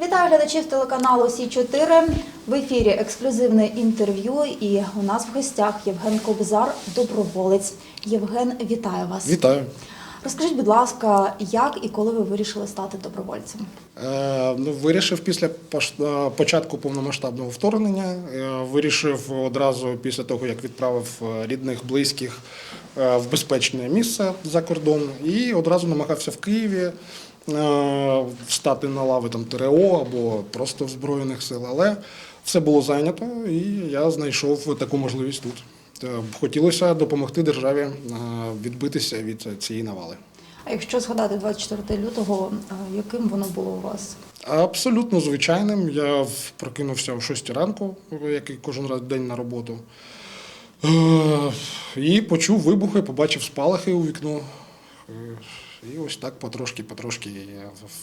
Вітаю глядачів телеканалу Сі 4 В ефірі ексклюзивне інтерв'ю. І у нас в гостях Євген Кобзар, доброволець. Євген, вітаю вас. Вітаю. Розкажіть, будь ласка, як і коли ви вирішили стати добровольцем? Е, ну, вирішив після е, початку повномасштабного вторгнення. е, Вирішив одразу після того, як відправив рідних, близьких в безпечне місце за кордон, і одразу намагався в Києві встати на лави там ТРО або просто в Збройних сил. Але все було зайнято, і я знайшов таку можливість тут. Е, Хотілося допомогти державі е, відбитися від цієї навали. А якщо згадати 24 лютого, е, яким воно було у вас? Абсолютно звичайним. Я прокинувся о 6 ранку, як і кожен раз день на роботу. І почув вибухи, побачив спалахи у вікно. І ось так потрошки-потрошки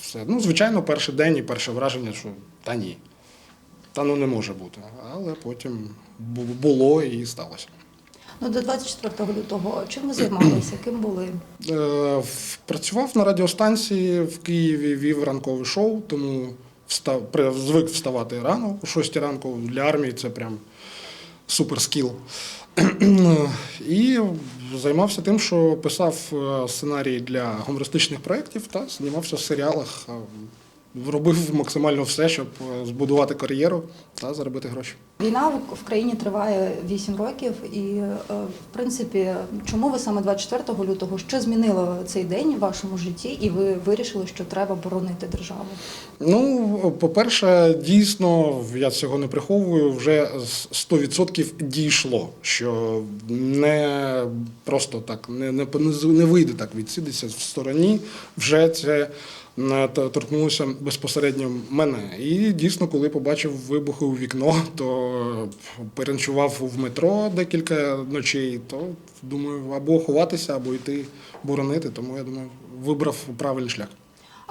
все. Ну, звичайно, перший день і перше враження, що та ні. Та ну не може бути. Але потім було і сталося. Ну, до 24 лютого чим ви займалися? Ким були? Е, Працював на радіостанції в Києві, вів ранкове шоу, тому встав, звик вставати рано, о 6 ранку. Для армії це прям супер скіл. І займався тим, що писав е, сценарії для гумористичних проєктів та знімався в серіалах. Робив максимально все, щоб е, збудувати кар'єру та заробити гроші. Війна в- країні триває 8 років, і е, в принципі, чому ви саме 24 лютого? Що змінило цей день в вашому житті, і ви вирішили, що треба боронити державу? Ну, по-перше, дійсно, я цього не приховую, вже з 100% дійшло, що не просто так не, не, не вийде так відсидитися в стороні. Вже це е, торкнулося безпосередньо мене. І дійсно, коли побачив вибухи у вікно, то переночував в метро декілька ночей, то думаю, або ховатися, або йти боронити. Тому я думаю, вибрав правильний шлях.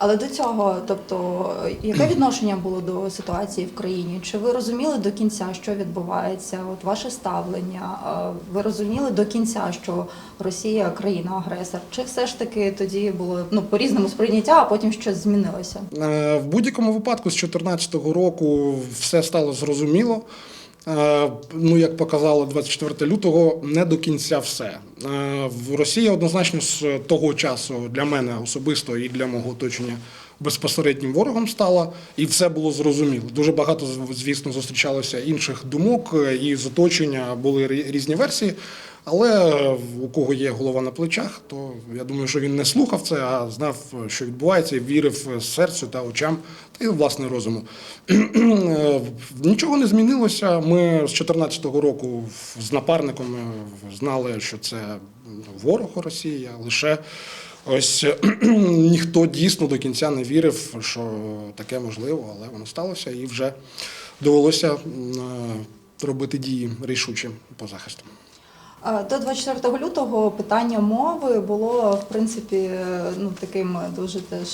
Але до цього, тобто, яке відношення було до ситуації в країні? Чи ви розуміли до кінця, що відбувається? От ваше ставлення? Ви розуміли до кінця, що Росія країна-агресор? Чи все ж таки тоді було ну по різному сприйняття, а потім щось змінилося? Е, В будь-якому випадку з 2014 року все стало зрозуміло. Е, Ну, як показало 24 лютого, не до кінця все. Е, В Росії однозначно з того часу для мене особисто і для мого оточення безпосереднім ворогом стала, і все було зрозуміло. Дуже багато, звісно, зустрічалося інших думок е, і з оточення були рі- різні версії. Але у кого є голова на плечах, то я думаю, що він не слухав це, а знав, що відбувається, і вірив серцю та очам та й власне розуму. Нічого не змінилося. Ми з 2014 року з напарником знали, що це ворог Росія, лише ось ніхто дійсно до кінця не вірив, що таке можливо, але воно сталося і вже довелося е, робити дії рішучі по захисту. Е, До 24 лютого питання мови було в принципі е, ну таким дуже теж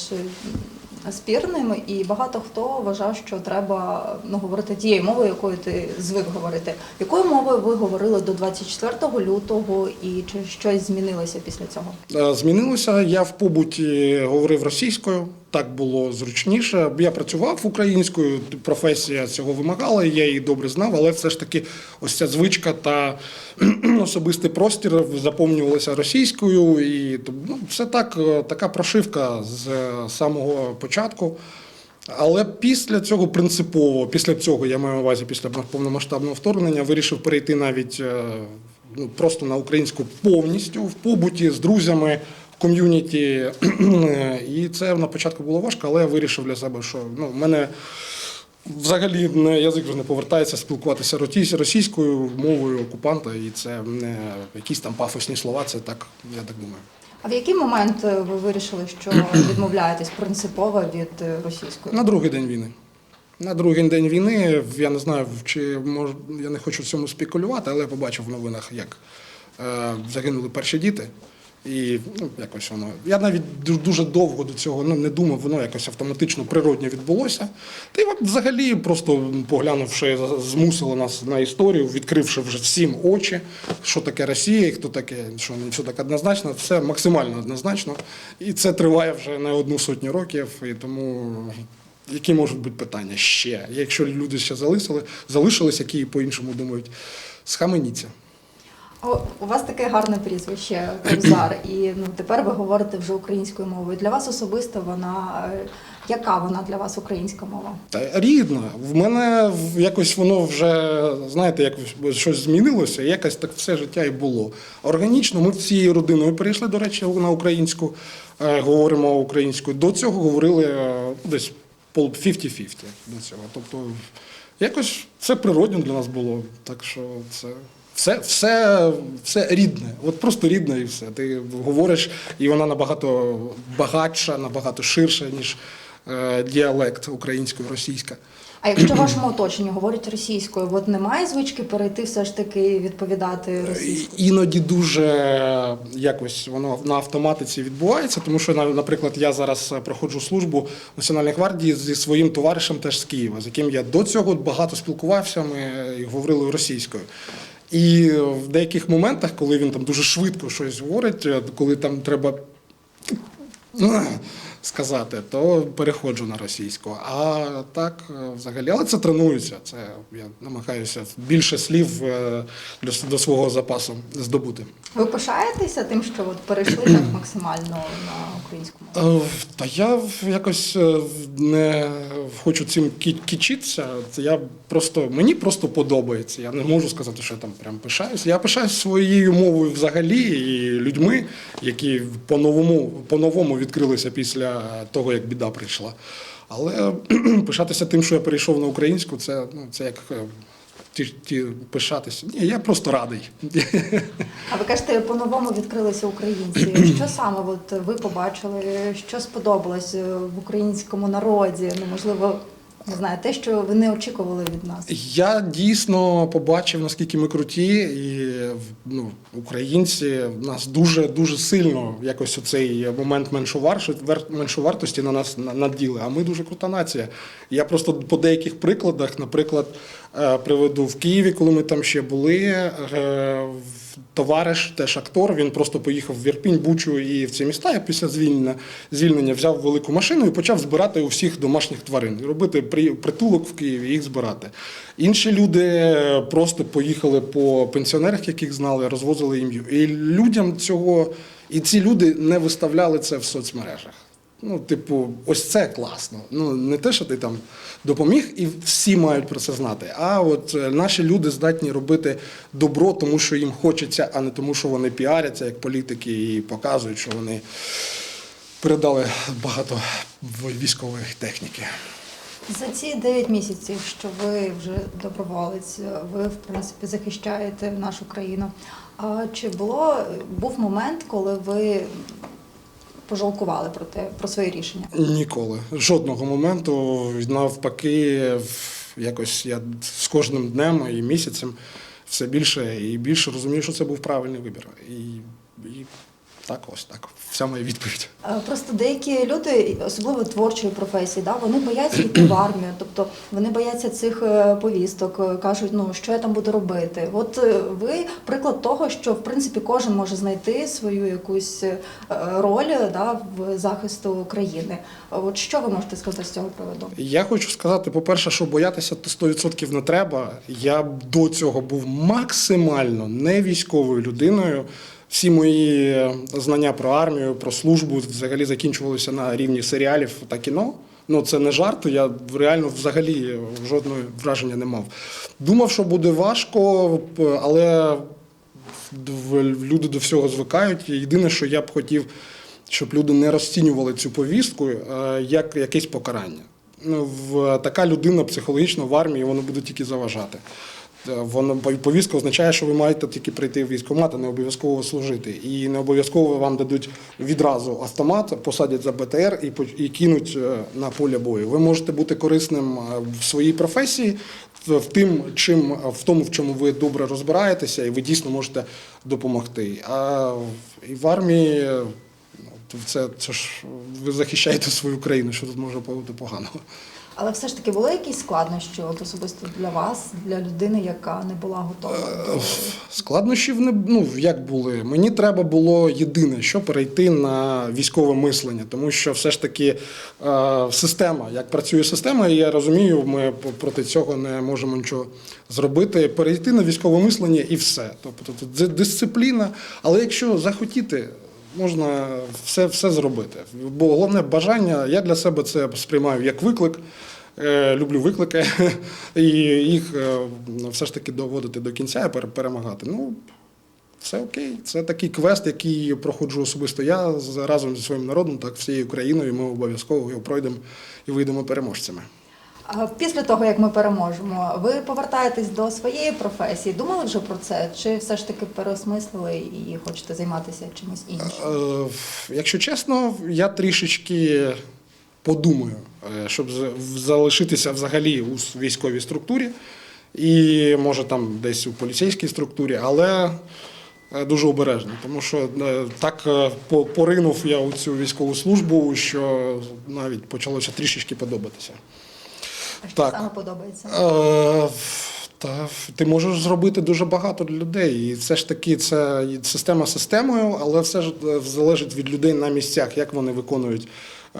спірним, і багато хто вважав, що треба ну говорити тією мовою, якою ти звик говорити. Якою мовою ви говорили до 24 лютого, і чи щось змінилося після цього? Е, Змінилося. Я в побуті говорив російською. Так було зручніше. Я працював українською, професія цього вимагала, я її добре знав, але все ж таки ось ця звичка та особистий простір заповнювалися російською. І ну, все так, е, така прошивка з е, самого початку. Але після цього принципово, після цього я маю на увазі після повномасштабного вторгнення, вирішив перейти навіть е, ну, просто на українську повністю в побуті з друзями. Ком'юніті, і це на початку було важко, але я вирішив для себе, що ну, в мене взагалі не, язик вже не повертається спілкуватися російською мовою окупанта, і це не якісь там пафосні слова, це так, я так думаю. А в який момент е, ви вирішили, що відмовляєтесь принципово від е, російської? На другий день війни. На другий день війни я не знаю, чи мож, я не хочу в цьому спекулювати, але я побачив в новинах, як е, загинули перші діти. І ну, якось воно. Я навіть дуже довго до цього ну, не думав, воно якось автоматично природньо відбулося. Та й от взагалі, просто поглянувши, змусило нас на історію, відкривши вже всім очі, що таке Росія, і хто таке, що не все так однозначно, все максимально однозначно. І це триває вже не одну сотню років, і тому Які можуть бути питання ще? Якщо люди ще залишили, залишились, які по-іншому думають, схаменіться. У вас таке гарне прізвище Кобзар, і ну тепер ви говорите вже українською мовою. Для вас особисто вона е, яка вона для вас українська мова? Та рідна. В мене якось воно вже, знаєте, як щось змінилося, якось так все життя і було. Органічно ми всією родиною перейшли, до речі, на українську, е, говоримо українською. До цього говорили е, десь пол 50-50 до цього. Тобто якось це природньо для нас було. Так що це. Все, все, все рідне, от просто рідне і все. Ти говориш, і вона набагато багатша, набагато ширша, ніж е, діалект українською, російська. А якщо в вашому оточенні говорять російською, от немає звички перейти все ж таки відповідати російською? Іноді дуже е, якось воно на автоматиці відбувається, тому що, наприклад, я зараз е, проходжу службу в Національній гвардії зі своїм товаришем теж з Києва, з яким я до цього багато спілкувався, ми е, говорили російською. І в деяких моментах, коли він там дуже швидко щось говорить, е, коли там треба сказати, то переходжу на російську. А так, е, взагалі, але це тренується. Це я намагаюся більше слів е, до, до свого запасу здобути. Ви пишаєтеся тим, що от перейшли так максимально на українську мову? Е, Та я якось не хочу цим кі- кичитися. Це я просто мені просто подобається. Я не можу сказати, що я там прям пишаюся. Я пишаюсь своєю мовою взагалі і людьми, які по-новому, по-новому відкрилися після того, як біда прийшла. Але пишатися тим, що я перейшов на українську, це ну це як е, ті, ті пишатися. Ні, я просто радий. А ви кажете, по-новому відкрилися українці. Що саме от ви побачили? Що сподобалось е, в українському народі? Ну можливо, не знаю, те, що ви не очікували від нас. Я дійсно побачив, наскільки ми круті, і ну, українці нас дуже дуже сильно якось оцей момент меншоварши- вер- меншовартості на нас на- наділи. А ми дуже крута нація. Я просто по деяких прикладах, наприклад, е, приведу в Києві, коли ми там ще були. Товариш, теж актор, він просто поїхав в Ірпінь, Бучу і в ці міста. Я після звільнення, звільнення взяв велику машину і почав збирати у всіх домашніх тварин, робити при- притулок в Києві, їх збирати. Інші люди е, просто поїхали по пенсіонерах, яких знали, розвозили їм. І людям цього, і ці люди не виставляли це в соцмережах. Ну, типу, ось це класно. Ну не те, що ти там допоміг, і всі мають про це знати. А от е, наші люди здатні робити добро, тому що їм хочеться, а не тому, що вони піаряться як політики і показують, що вони передали багато військової техніки. За ці 9 місяців, що ви вже доброволець, ви в принципі захищаєте нашу країну. А чи було був момент, коли ви пожалкували про те про своє рішення? Ніколи. Жодного моменту. Навпаки, якось я з кожним днем і місяцем все більше і більше розумію, що це був правильний вибір. І, і так, ось так. Вся моя відповідь. Е, Просто деякі люди, особливо творчої професії, да, вони бояться йти в армію, тобто вони бояться цих е, повісток, е, кажуть, ну що я там буду робити. От ви приклад того, що в принципі кожен може знайти свою якусь роль да, в захисту країни. От що ви можете сказати з цього приводу? Я хочу сказати, по-перше, що боятися то 100% не треба. Я до цього був максимально не військовою людиною. Всі мої знання про армію, про службу взагалі закінчувалися на рівні серіалів та кіно. Ну це не жарт. Я реально взагалі жодного враження не мав. Думав, що буде важко, але люди до всього звикають. Єдине, що я б хотів, щоб люди не розцінювали цю повістку е, як якесь покарання. Ну, в, така людина психологічно в армії воно буде тільки заважати. Е, Воно повістка означає, що ви маєте тільки прийти в військкомат, а не обов'язково служити. І не обов'язково вам дадуть відразу автомат, посадять за БТР і, кинуть е, на поле бою. Ви можете бути корисним е, в своїй професії, в, тим, чим в тому, в чому ви добре розбираєтеся, і ви дійсно можете допомогти. А і в армії ну, це, це ж ви захищаєте свою країну, що тут може бути поганого. Але все ж таки були якісь складнощі от особисто для вас, для людини, яка не була готова? до- Складнощів не ну як були. Мені треба було єдине, що перейти на військове мислення, тому що все ж таки е, система, як працює система, і я розумію, ми проти цього не можемо нічого зробити. Перейти на військове мислення і все. Тобто це дисципліна. Але якщо захотіти. Можна все, все зробити. Бо головне бажання, я для себе це сприймаю як виклик. Е, Люблю виклики і їх е, все ж таки доводити до кінця і перемагати. Ну, все окей. Це такий квест, який проходжу особисто я разом зі своїм народом, так всією Україною. і Ми обов'язково його пройдемо і вийдемо переможцями. Після того, як ми переможемо, ви повертаєтесь до своєї професії. Думали вже про це? Чи все ж таки переосмислили і хочете займатися чимось іншим? Е, Якщо чесно, я трішечки подумаю, е, щоб залишитися взагалі у військовій структурі і може там десь у поліцейській структурі, але е, дуже обережно, тому що так поринув я у цю військову службу, що навіть почалося трішечки подобатися. А що так. саме подобається? Е, Та ти можеш зробити дуже багато для людей. І все ж таки це система системою, але все ж е, залежить від людей на місцях, як вони виконують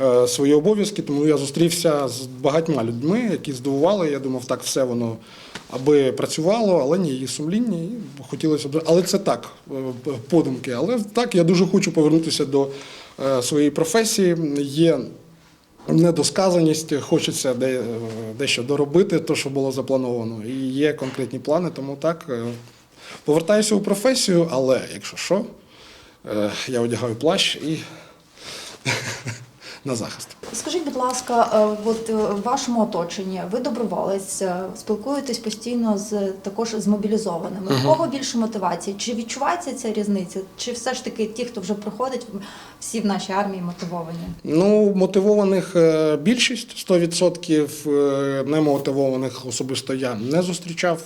е, свої обов'язки. Тому я зустрівся з багатьма людьми, які здивували. Я думав, так все воно аби працювало, але ні, і сумління, і хотілося б. Але це так, е, подумки. Але так, я дуже хочу повернутися до е, своєї професії. Є недосказаність, хочеться де, дещо доробити, те, що було заплановано. І є конкретні плани, тому так. е, Повертаюся у професію, але якщо що, е, я одягаю плащ і на захист. Скажіть, будь ласка, е, от е, в вашому оточенні ви доброволець, е, спілкуєтесь постійно з також з мобілізованими. У кого більше мотивації? Чи відчувається ця різниця? Чи все ж таки ті, хто вже проходить, всі в нашій армії мотивовані? Ну, мотивованих більшість 100%, е, немотивованих особисто я не зустрічав.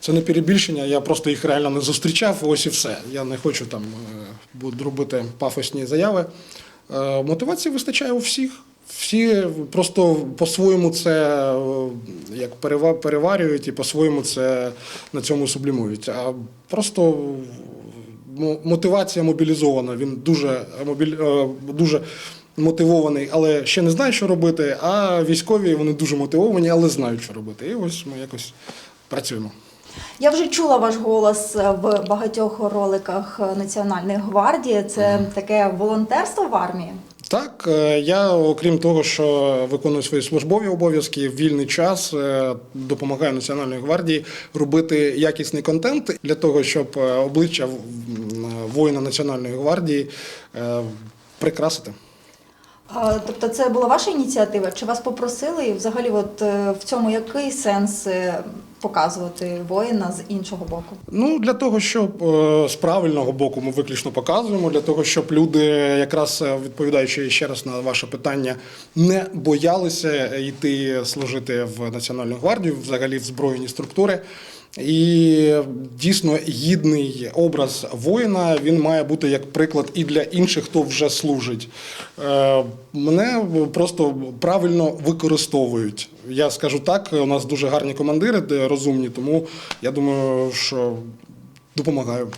Це не перебільшення, я просто їх реально не зустрічав, ось і все. Я не хочу там робити пафосні заяви. Е, Мотивації вистачає у всіх. Всі просто по-своєму це е, як переварюють і по-своєму це на цьому сублімують. А просто мотивація мобілізована. Він дуже, мобіль, е, дуже мотивований, але ще не знає, що робити. А військові вони дуже мотивовані, але знають, що робити. І ось ми якось працюємо. Я вже чула ваш голос е, в багатьох роликах Національної гвардії. Це таке волонтерство в армії. Так, е, я, окрім того, що виконую свої службові обов'язки, в вільний час е, допомагаю Національній гвардії робити якісний контент для того, щоб обличчя воїна Національної гвардії прикрасити. А, Тобто, це була ваша ініціатива? Чи вас попросили? І взагалі, от е, в цьому який сенс е, показувати воїна з іншого боку? Ну, для того, щоб е, з правильного боку ми виключно показуємо, для того, щоб люди, якраз відповідаючи ще раз на ваше питання, не боялися йти служити в Національну гвардію, взагалі в збройні структури. І дійсно гідний образ воїна він має бути як приклад і для інших, хто вже служить. Е, Мене просто правильно використовують. Я скажу так, у нас дуже гарні командири, де розумні, тому я думаю, що допомагаю.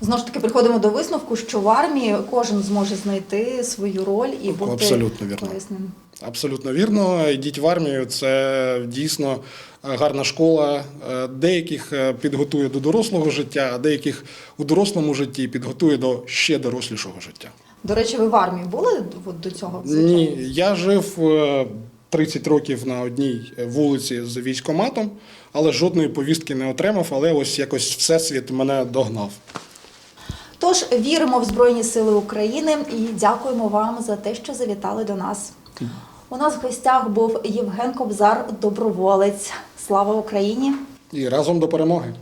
Знову ж таки, приходимо до висновку, що в армії кожен зможе знайти свою роль і бути Абсолютно вірно. корисним. Абсолютно вірно. Йдіть в армію. Це дійсно гарна школа. Е, Деяких е, підготує до дорослого життя, а деяких у дорослому житті підготує до ще дорослішого життя. До речі, ви в армії були до цього? Ні, я жив е, 30 років на одній вулиці з військоматом, але жодної повістки не отримав. Але ось якось всесвіт мене догнав. Тож віримо в Збройні Сили України і дякуємо вам за те, що завітали до нас. У нас в гостях був Євген Кобзар, доброволець. Слава Україні! І разом до перемоги.